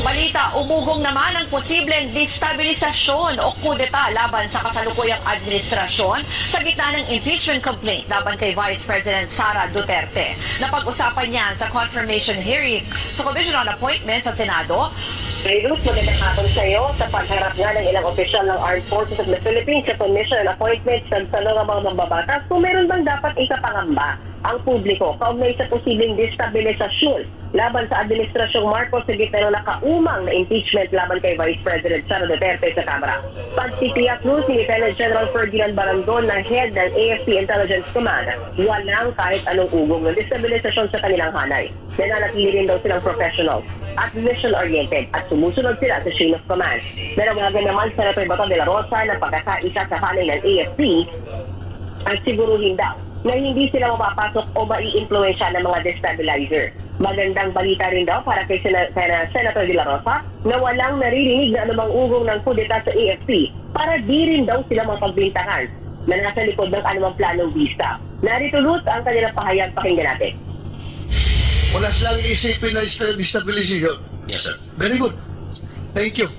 ibang balita, umugong naman ang posibleng destabilisasyon o kudeta laban sa kasalukuyang administrasyon sa gitna ng impeachment complaint laban kay Vice President Sara Duterte. Napag-usapan niyan sa confirmation hearing sa Commission on Appointments sa Senado. Maylus, magandang hapon sa iyo sa pagharap nga ng ilang opisyal ng Armed Forces of the Philippines sa Commission on Appointments ng tanong ang mga mambabatas kung meron bang dapat ikapangamba ang publiko kaugnay sa posibleng destabilisasyon laban sa Administrasyong Marcos sa gitna ng nakaumang na impeachment laban kay Vice President Sara Duterte sa Kamara. Pagtitiyak nun si Lieutenant General Ferdinand Barandon na head ng AFP Intelligence Command, walang kahit anong ugong ng destabilisasyon sa kanilang hanay. Nananatili rin daw silang professional at mission-oriented at sumusunod sila sa chain of command. Nanawagan naman Senator Bato de la Rosa na pagkakaisa sa hanay ng AFP ang siguruhin daw na hindi sila mapapasok o mai-influensya ng mga destabilizer. Magandang balita rin daw para kay Sen- Sen- Senator De La Rosa na walang naririnig na anumang ugong ng kudeta sa AFP para di rin daw sila mapagbintangan na nasa likod ng anumang planong vista. Narito Luz ang kanilang pahayag pakinggan natin. Wala silang isipin na destabilization. Yes, sir. Very good. Thank you.